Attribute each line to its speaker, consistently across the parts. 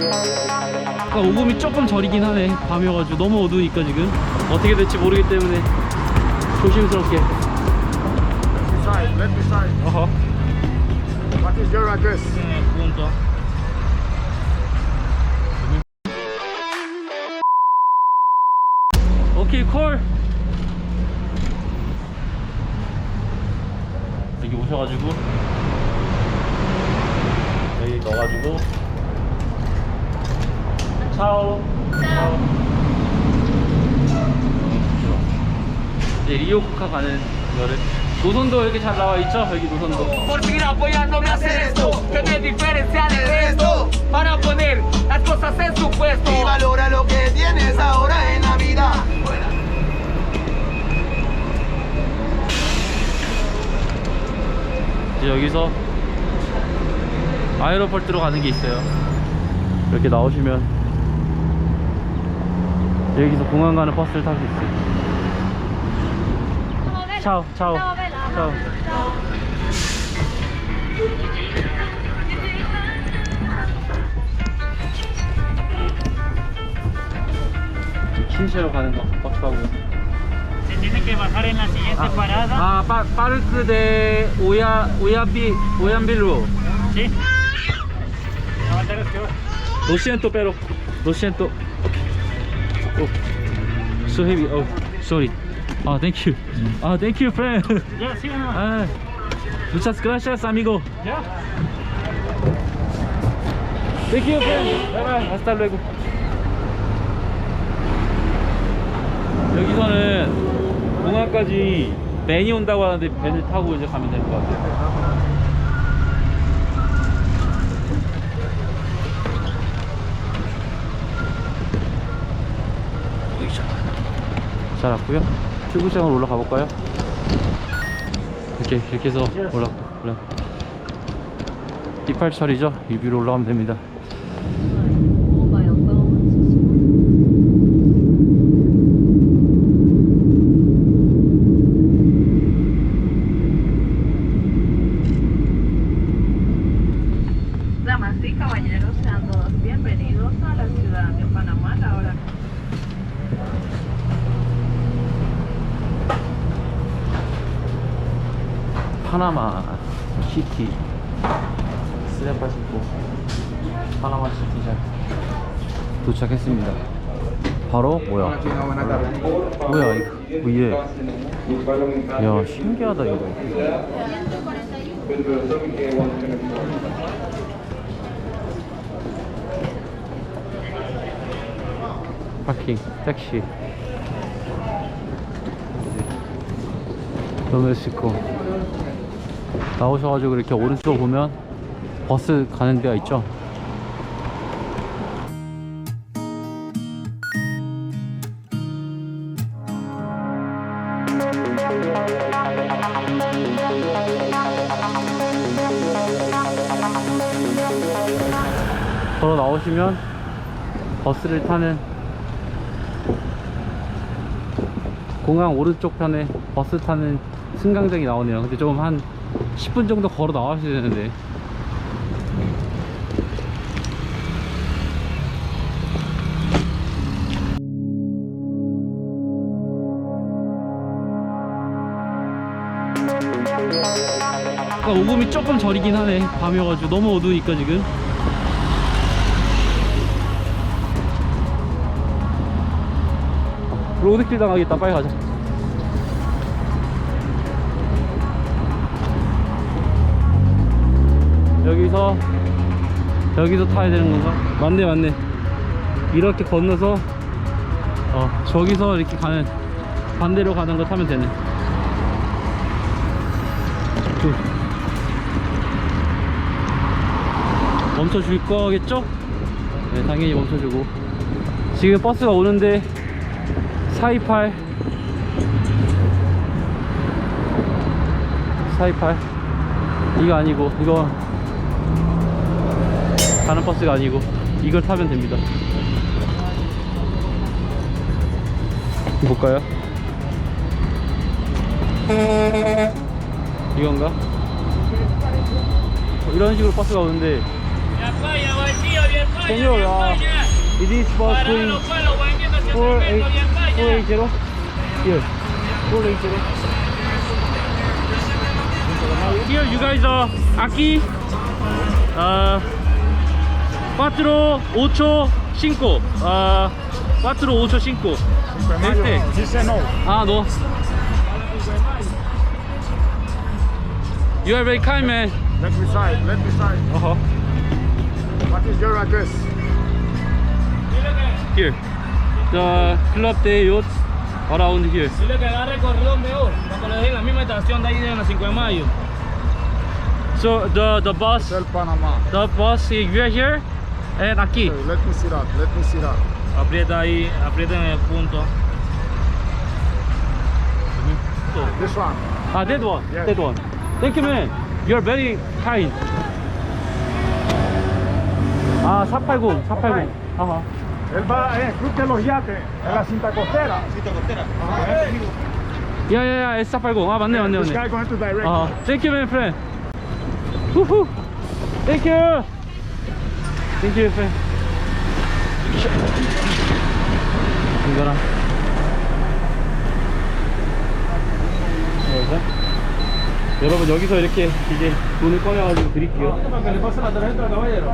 Speaker 1: 아까 오금이 조금 저리긴 하네. 밤이어가지고 너무 어두우니까 지금. 어떻게 될지 모르기 때문에 조심스럽게.
Speaker 2: left side.
Speaker 1: 어허.
Speaker 2: What is your address?
Speaker 1: 오케이 콜. 여기 오셔가지고 여기 넣어가지고 차오 차오 이제 리오쿠카 가는 거를 노선도 이렇게 잘 나와 있죠 여기 노선도
Speaker 3: por seguir apoyándome a hacer esto que me diferencia del resto para poner las cosas en su puesto
Speaker 4: y valora lo que tienes ahora en la vida.
Speaker 1: 이제 여기서 아에로폴트로 가는 게 있어요. 이렇게 나오시면 여기서 공항 가는 버스를 탈 수 있어요. 차오, 차오, 차오. 킨시로 가는 거
Speaker 5: siguiente parada.
Speaker 1: 아, 파, 파르크 데 오야 오야비. Lo siento, pero lo siento. Oh, so heavy. Oh, sorry. Ah, thank you. Ah, thank you, friend.
Speaker 5: Sí o no?
Speaker 1: Ah, muchas gracias, amigo.
Speaker 5: Ya.
Speaker 1: Thank you, friend. Bye bye. Hasta luego. 여기서는 공항까지 밴이 온다고 하는데 밴을 타고 이제 가면 될 것 같아요. 잘 왔고요. 출구장으로 올라가 볼까요? 이렇게 이렇게 해서 올라 올라. 이팔철이죠. 이 위로 올라가면 됩니다. 파나마 시티 슬래퍼 신고 파나마 시티 잘 도착했습니다. 바로 뭐야? 뭐야 이거 위에 야 신기하다 이거. 파킹 택시 도메스코 나오셔가지고 이렇게 오른쪽 보면 버스 가는 데가 있죠 걸어 나오시면 버스를 타는 공항 오른쪽 편에 버스 타는 승강장이 나오네요. 근데 좀한 10분 정도 걸어 나와셔야 되는데. 아까 오금이 조금 저리긴 하네. 밤이어가지고 너무 어두우니까 지금. 로드킬 당하겠다. 빨리 가자. 여기서 여기서 타야 되는 건가? 맞네 맞네. 이렇게 건너서 어 저기서 이렇게 가는 반대로 가는 거 타면 되네. 그, 멈춰 줄 거겠죠? 네 당연히 멈춰주고. 지금 버스가 오는데 428 428 이거 아니고 이거 가는 버스가 아니고 이걸 타면 됩니다 볼까요? 이건가? 어, 이런 식으로 버스가 오는데
Speaker 5: vaya, vacío, bien vaya,
Speaker 1: Señor,
Speaker 5: bien
Speaker 1: ah,
Speaker 5: vaya.
Speaker 1: It is for going
Speaker 5: los vuelos, buen hacia
Speaker 1: 480
Speaker 5: bien vaya.
Speaker 1: 480 Here 480 Here you guys are aquí uh, 4 8 5 uh, 4 8 5 Este
Speaker 2: Dice no.
Speaker 1: Ah no You are very kind man
Speaker 2: Let me sign. Let me sign.
Speaker 1: uh-huh.
Speaker 2: What is your address?
Speaker 1: Here The club de yacht around here
Speaker 3: Dile que agarre el corredor mejor, para que lo la misma estación de ahí de la 5 de mayo.
Speaker 1: So the the bus
Speaker 2: Hotel Panama.
Speaker 1: the bus if we are here and aquí
Speaker 2: Okay, let me see that. Let me see that.
Speaker 3: Aprieta ahí, aprieta en el punto.
Speaker 2: This one.
Speaker 1: Ah, that one.
Speaker 2: Yes.
Speaker 1: That one. Thank you, man. You're very kind. 아, 480, 480. Ajá.
Speaker 2: Él va en el Club de los Yates, en la cinta costera.
Speaker 1: 야, 야, 야, S 480. 아, 맞네, 맞네,
Speaker 2: This
Speaker 1: 맞네.
Speaker 2: guy going to direct.
Speaker 1: 아, thank you, my friend. 후후. Thank you. Thank you, friend. 이거랑. 여기서. 여러분 여기서 이렇게 이제 돈을 꺼내가지고 드릴게요.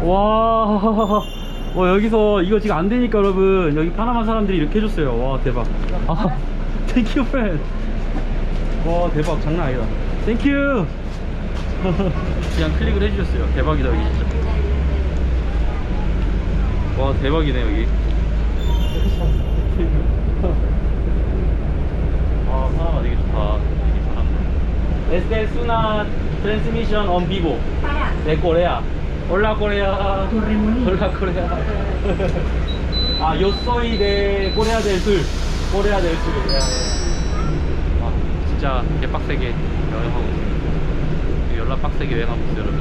Speaker 1: 와, 와 여기서 이거 지금 안 되니까 여러분 여기 파나마 사람들이 이렇게 해줬어요. 와 대박. 아, 땡큐 프렌. 와 대박 장난 아니다. 땡큐. 그냥 클릭을 해주셨어요. 대박이다 여기 진짜. 와 대박이네 여기. 아 파나마 되게 좋다. 여기 사람들. Esta es una transmisión en vivo de Corea. Hola Corea. Hola Corea. ah, yo soy de Corea del Sur. Corea del Sur. 야, 야. 아, 진짜 개빡세게 여행하고 있습니다. 연락 빡세게 여행하고 있어요, 여러분.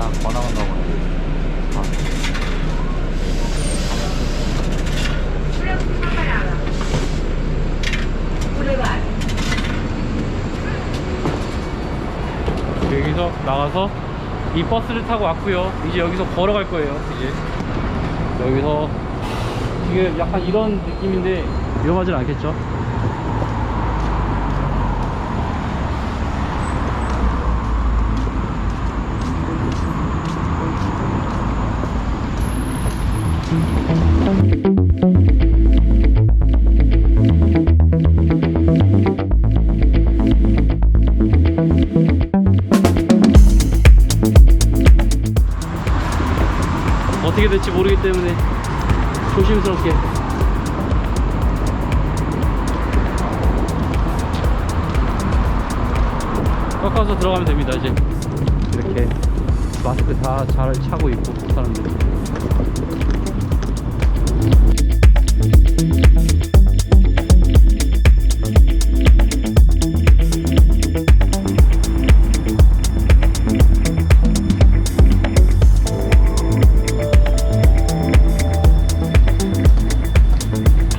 Speaker 1: 약간 번화가인가 보네. 여기서 나가서 이 버스를 타고 왔고요. 이제 여기서 걸어갈 거예요. 이제 여기서 지금 약간 이런 느낌인데 위험하진 않겠죠? 모르기 때문에 조심스럽게. 꺾어서 들어가면 됩니다 이제. 이렇게 마스크 다 잘 차고 있고 사람들이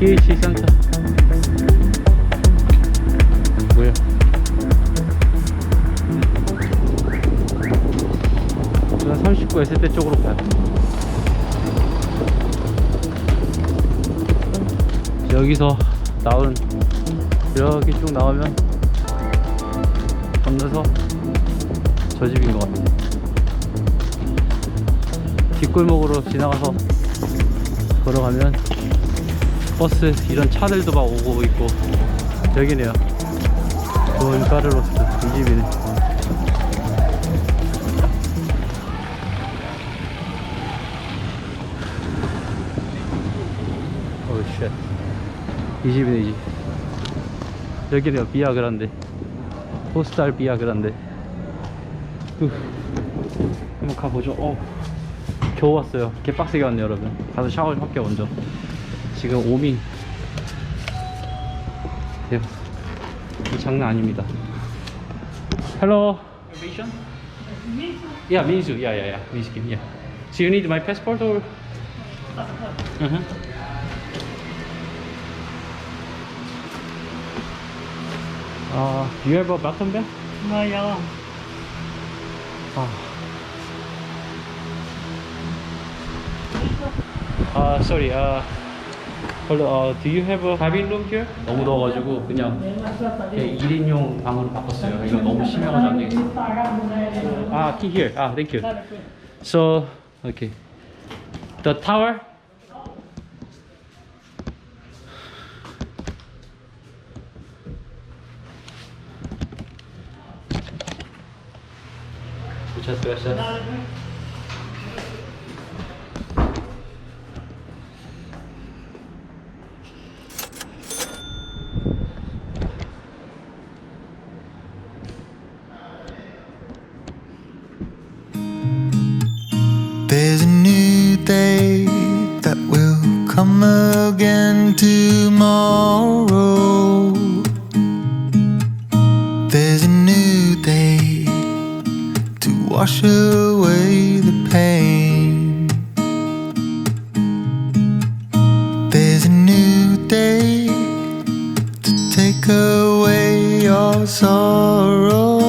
Speaker 1: PH 센터 뭐야? 저는 39 S대 쪽으로 가요. 여기서 나온 이렇게 쭉 나오면 건너서 저 집인 것 같아요. 뒷골목으로 지나가서 걸어가면 버스 이런 차들도 막 오고 있고 여기네요. 좋은 까르로스 이 집이네. 어우 쉣이 집이네 이집. 여기네요 비아그란데. 포스탈 비아그란데. 후. 한번 가보죠. 어 겨우 왔어요. 개빡세게 왔네요 여러분. 가서 샤워 좀 할게요 먼저 지금 오밍 대박 이 장난 아닙니다 Hello Yeah, Minsu. Yeah, yeah, yeah. Minsu, yeah. So you need my passport or? Uh-huh. Uh, you have a bathroom there?
Speaker 5: No, ya.
Speaker 1: 아. 아, sorry. 아, on. Uh, do you have a cabin room here? 너무 더워가지고 그냥 그냥 1인용 방으로 바꿨어요. 이거 너무 심해가지고 안 되겠어. 아, key here. 아, thank you. So, okay. The tower. Muchas gracias.
Speaker 6: Sorrow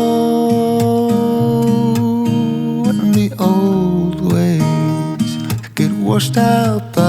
Speaker 6: and the old ways get washed out.